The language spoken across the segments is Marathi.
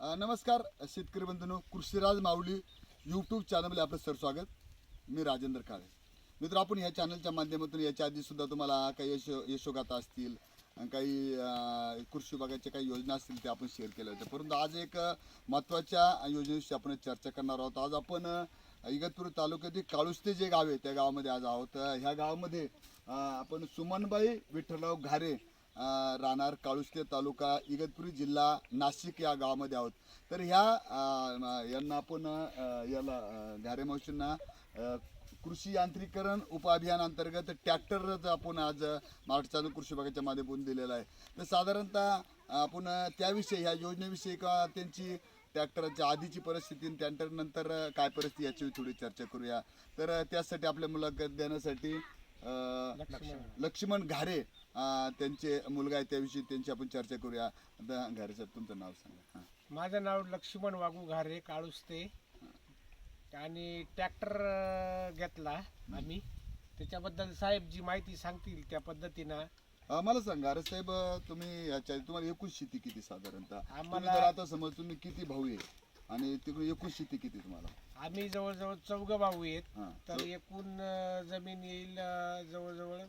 नमस्कार शेतकरी बंधूंनो कृषीराज माऊली यूट्यूब चॅनलमध्ये आपलं सर स्वागत. मी राजेंद्र काळे. मित्र आपण ह्या चॅनलच्या माध्यमातून याच्या आधीसुद्धा तुम्हाला काही यश यशोगाथा असतील आणि काही कृषी विभागाच्या काही योजना असतील त्या आपण शेअर केल्या होत्या. परंतु आज एक महत्त्वाच्या योजनेविषयी आपण चर्चा करणार आहोत. आज आपण इगतपूर तालुक्यातील काळुस्ते जे गाव आहे त्या गावामध्ये आज आहोत. ह्या गावामध्ये आपण सुमनबाई विठ्ठलराव घारे राहणार काळुस्ते तालुका इगतपुरी जिल्हा नाशिक या गावामध्ये आहोत. तर ह्या यांना आपण याला घारे मावशींना कृषी यांत्रिकरण उपअभियान अंतर्गत ट्रॅक्टरच आपण आज महाराष्ट्र चालू कृषी विभागाच्या माध्यमातून दिलेला आहे. तर साधारणतः आपण त्याविषयी ह्या योजनेविषयी का त्यांची ट्रॅक्टरच्या आधीची परिस्थिती आणि ट्रॅक्टर नंतर काय परिस्थिती याची थोडी चर्चा करूया. तर त्यासाठी आपल्या मुलाखत देण्यासाठी लक्ष्मण. घारे त्यांचे मुलगा आहे त्याविषयी त्यांची आपण चर्चा करूया. घारे साहेब तुमचं नाव सांगा. माझं नाव लक्ष्मण वागू घारे काळुस्ते. आणि ट्रॅक्टर घेतला आम्ही. त्याच्याबद्दल साहेब जी माहिती सांगतील त्या पद्धतीनं. मला सांगा अरे साहेब तुम्ही याच्या तुम्हाला एकूण शेती किती साधारणतः? आम्हाला- आता समज तुम्ही किती भाऊ आहे? आणि तिकडे एकूण शेती किती तुम्हाला? आम्ही जवळजवळ चौघ भाऊ आहेत. हां तर एकूण अं, जमीन येईल अं, जवळजवळ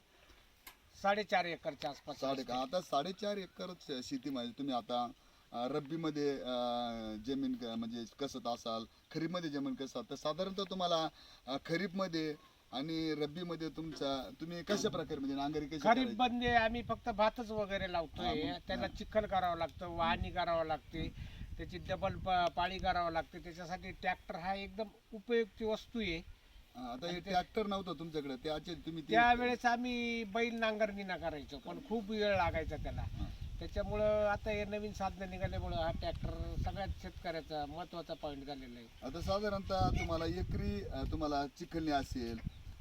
साडेचार एकरच्या आसपास साडे आता साडेचार एकर शेती म्हणजे तुम्ही आता अ, रब्बीमध्ये अ, जमीन क- म्हणजे कसत असाल खरीपमध्ये जमीन कसं तर साधारणतः तुम्हाला अ, खरीपमध्ये आणि रब्बीमध्ये तुमचा तुम्ही कशा प्रकारे म्हणजे नांगरी कशी खरीप करायची? बंदे आम्ही फक्त भातच वगैरे हा, लावतोय मग- त्याला. चिखल करावं लागतं वाहणी करावं लागते. त्याची डबल पाळी करावं लागते. त्याच्यासाठी ट्रॅक्टर हा एकदम उपयुक्त वस्तू आहे. आता हे ट्रॅक्टर नव्हतं तुमच्याकडे. त्याचे तुम्ही ते- त्यावेळेस आम्ही बैल नांगरणी ना करायचो पण खूप वेळ लागायचा त्याला. त्याच्यामुळं आता हे नवीन साधनं निघाल्यामुळं हा ट्रॅक्टर सगळ्यात शेतकऱ्याचा महत्त्वाचा पॉईंट झालेला आहे. आता साधारणतः तुम्हाला एकरी अ, तुम्हाला चिखलणी असेल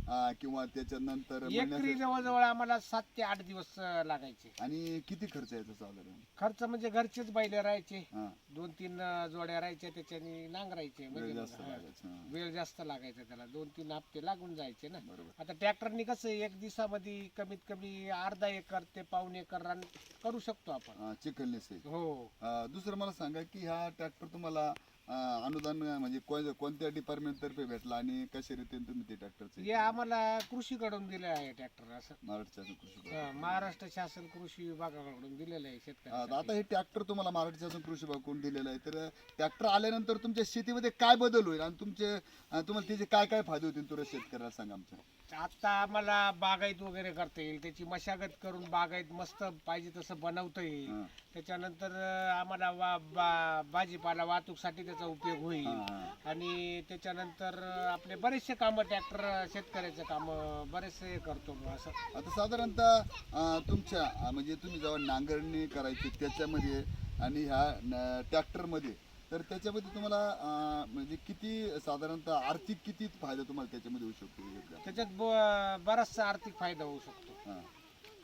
अ, किंवा त्याच्यानंतर एकरी महिन्याचं- जवळजवळ आम्हाला सात ते आठ दिवस अं, लागायचे. आणि किती खर्च यायचा साधारण? खर्च म्हणजे घरचेच बैल राहायचे. हा. दोन तीन अं, जोड्या राहायच्या त्याच्याने नांगरायचे वेळ म्हणजे जास्त हा. लागायचा हा. वेळ जास्त लागायचा त्याला. दोन तीन हप्ते लागून जायचे ना. बरोबर. आता ट्रॅक्टरनी कसं आहे, एक दिवसामध्ये कमीत कमी अर्धा एकर ते पाऊन एकर रन करू शकतो आपण. सहित हो. अ, दुसरं मला सांगा की हा ट्रॅक्टर तुम्हाला अ, अनुदान म्हणजे कोण- कोणत्या डिपार्टमेंट तर्फे भेटला आणि कशा रीतीने तुम्ही ते ट्रॅक्टरचे हे आम्हाला कृषीकडून दिलं आहे ट्रॅक्टर असं. महाराष्ट्र शासन कृषी विभाग. हा, महाराष्ट्र शासन कृषी विभागाकडून दिलेलं आहे शेतकऱ्यांसाठी. आता हे ट्रॅक्टर तुम्हाला महाराष्ट्र शासन कृषी विभागाकडून दिलेलं आहे. तर ट्रॅक्टर आल्यानंतर तुमच्या शेतीमध्ये काय बदल होईल? आणि तुमचे अ, तुम्हाला त्याचे काय काय फायदे होतील तुला शेतकऱ्याला सांगा आमच्या. आता आम्हाला बागायत वगैरे करता येईल त्याची मशागत करून बागायत मस्त पाहिजे तसं बनवता येईल हा. त्याच्यानंतर अं, आम्हाला वा बा भाजीपाला वाहतूकसाठी त्याचा उपयोग होईल हा. आणि त्याच्यानंतर अं, आपले बरेचसे कामं ट्रॅक्टर शेतकऱ्याचे कामं बरेचसे करतो बुवा असं आता साधारणतः अ, तुमच्या अ, म्हणजे तुम्ही जेव्हा नांगरणी करायची त्याच्यामध्ये आणि ह्या ट्रॅक्टरमध्ये तर त्याच्यामध्ये तुम्हाला अ, म्हणजे किती साधारणतः आर्थिक किती फायदा तुम्हाला त्याच्यामध्ये होऊ शकतो त्याच्यात ब- बराचसा आर्थिक फायदा होऊ शकतो हा.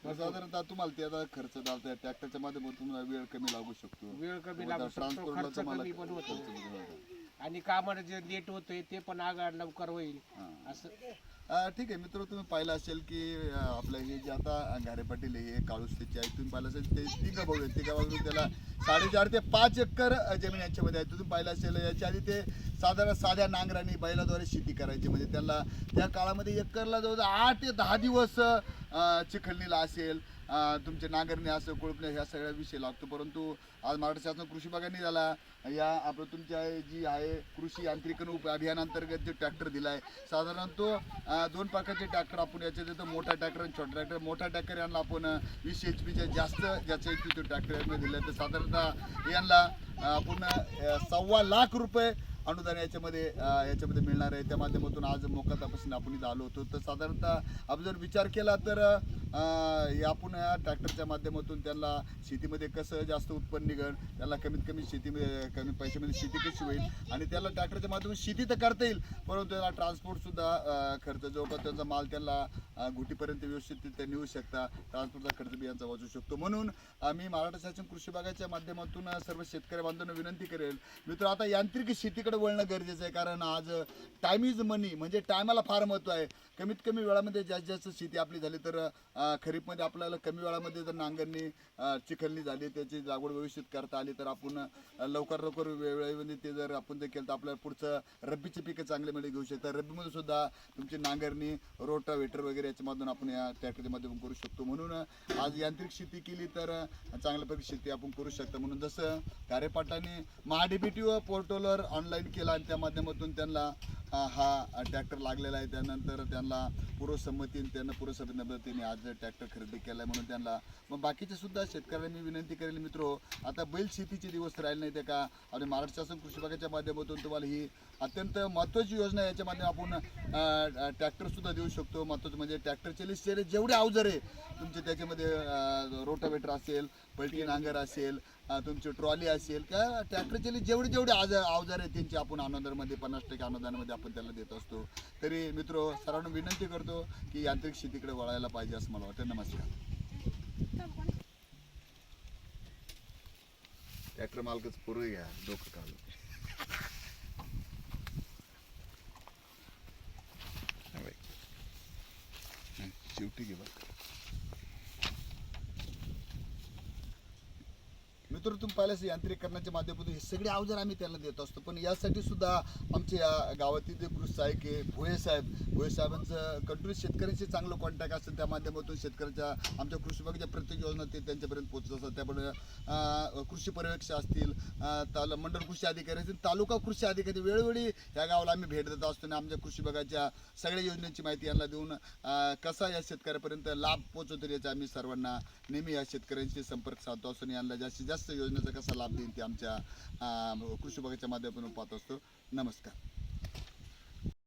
तर साधारणतः तुम्हाला त्याचा खर्च चालतोय ट्रॅक्टरच्या माध्यमातून तुम्हाला वेळ कमी लागू शकतो वेळ कमी लागू शकतो ट्रान्सपोर्टला खर्च तुम्हाला कमी पण होतो खर्च कमी होतो. आणि कामाला जे लेट होतंय ते पण आगाड लवकर होईल हा. असं ठीक आहे मित्र तुम्ही पाहिलं असेल की आपलं हे जे आता घारे पाटील हे काळुस्तीचे आहे तुम्ही पाहिलं असेल ते तिघ भाऊ आहेत. तिघा भाऊ त्याला साडेचार ते पाच एकर जमीन यांच्यामध्ये आहे. तुम्ही पाहिलं असेल याच्या आधी ते साधारण साध्या नांगराने बैलाद्वारे शेती करायची. म्हणजे त्याला त्या काळामध्ये एकरला जवळ आठ ते दहा दिवस चिखलणीला असेल. तुमचे नांगरणी असं कोळपणे ह्या सगळ्या विषय लागतो. परंतु आज महाराष्ट्र शासन कृषी विभागाने झाला या आपलं तुमच्या जी आहे कृषी यांत्रिकरण उप अभियानांतर्गत जे ट्रॅक्टर दिला आहे साधारण तो दोन प्रकारचे ट्रॅक्टर आपण याच्यात येतो मोठा ट्रॅक्टर आणि छोटा ट्रॅक्टर मोठा ट्रॅक्टर यांना आपण वीस एच पीच्या जास्त ज्याच्या एच पी ट्रॅक्टर यांना दिलं आहे तर साधारणतः यांना आपण सव्वा लाख रुपये अनुदान याच्यामध्ये याच्यामध्ये मिळणार आहे. त्या माध्यमातून आज मोका तपासून आपण इथं आलो होतो. तर साधारणतः आपण जर विचार केला तर हे आपण या ट्रॅक्टरच्या माध्यमातून त्यांना शेतीमध्ये कसं जास्त उत्पन्न निघण त्याला कमीत कमी शेतीमध्ये कमी पैशामध्ये शेती कशी होईल आणि त्याला ट्रॅक्टरच्या माध्यमातून शेती तर करता येईल परंतु त्याला ट्रान्सपोर्टसुद्धा खर्च जवळपास त्यांचा माल त्यांना घुटीपर्यंत व्यवस्थित ते नेऊ शकता. ट्रान्सपोर्टचा खर्च बी यांचा वाचू शकतो. म्हणून मी महाराष्ट्र शासन कृषी विभागाच्या माध्यमातून सर्व शेतकरी बांधवांना विनंती करेल मित्र आता यांत्रिक शेतीकडे शेतीकडे वळणं गरजेचं आहे कारण आज टाइम इज मनी म्हणजे टायमाला फार महत्त्व आहे. कमीत कमी वेळामध्ये जास्तीत जास्त शेती आपली झाली तर खरीपमध्ये आपल्याला कमी वेळामध्ये जर नांगरणी चिखलणी झाली त्याची लागवड व्यवस्थित करता आली तर आपण लवकर लवकर वेळेमध्ये ते जर आपण ते केलं तर आपल्याला पुढचं रब्बीचे पिकं चांगले घेऊ शकतात रब्बीमध्ये सुद्धा तुमची नांगरणी रोटावेटर वगैरे याच्यामधून आपण या ट्रॅक्टरच्या माध्यमातून करू शकतो. म्हणून आज यांत्रिक शेती केली तर अं, चांगल्यापैकी शेती आपण करू शकतो. म्हणून जसं कार्यपाठाने महाडीबीटी व पोर्टलवर ऑनलाईन केला आणि त्या माध्यमातून त्यांना हा ट्रॅक्टर लागलेला आहे. त्यानंतर त्यांना पूर्वसंमतीने त्यांना पूर्वसंमतीने आज ट्रॅक्टर खरेदी केला आहे म्हणून त्यांना. मग बाकीचे सुद्धा शेतकऱ्यांना मी विनंती करेल मित्रो आता बैल शेतीचे दिवस राहिले नाही ते का आणि महाराष्ट्र शासन कृषी विभागाच्या माध्यमातून तुम्हाला ही अत्यंत महत्त्वाची योजना याच्या माध्यमातून आपण ट्रॅक्टरसुद्धा देऊ शकतो. महत्त्वाचं म्हणजे ट्रॅक्टरचे लिस्ट जेवढे अवजार आहे तुमचे त्याच्यामध्ये रोटावेटर असेल पलटी नांगर असेल तुमची ट्रॉली असेल का? ट्रॅक्टरचे जेवढे जेवढे अवजार अवजार आहेत त्यांची आपण अनुदानमध्ये पन्नास टक्के अनुदानामध्ये आपण त्याला देत असतो. तरी मित्र सर्वांना विनंती करतो की यांत्रिक शेतीकडे वळायला पाहिजे असं मला वाटतं. नमस्कार. ट्रॅक्टर मालकच पूर्वी घ्या डोकं काढू नेतृत्व तुम्ही पाहिल्यास यांत्रिकरणाच्या माध्यमातून हे सगळे अवजार आम्ही त्यांना देत असतो. पण यासाठी सुद्धा आमचे या गावातील जे कृषी सहाय्यक आहे भोये साहेब भोये साहेबांचं कंटिन्यू शेतकऱ्यांशी चांगलं कॉन्टॅक्ट असतं. त्या माध्यमातून शेतकऱ्याच्या आमच्या कृषी विभागाच्या प्रत्येक योजना ते त्यांच्यापर्यंत पोहोचत असतात. त्यामुळे कृषी पर्यवेक्षक असतील ताल मंडळ कृषी अधिकारी असतील तालुका कृषी अधिकारी वेळोवेळी या गावाला आम्ही भेट देत असतो आणि आमच्या कृषी विभागाच्या सगळ्या योजनांची माहिती यांना देऊन कसा या शेतकऱ्यापर्यंत लाभ पोहोचवतो याचा आम्ही सर्वांना नेहमी या शेतकऱ्यांशी संपर्क साधतो असून यांना जास्तीत जास्त योजनेचा कसा लाभ देईन ते आमच्या कृषी विभागाच्या माध्यमातून पाहत असतो. नमस्कार.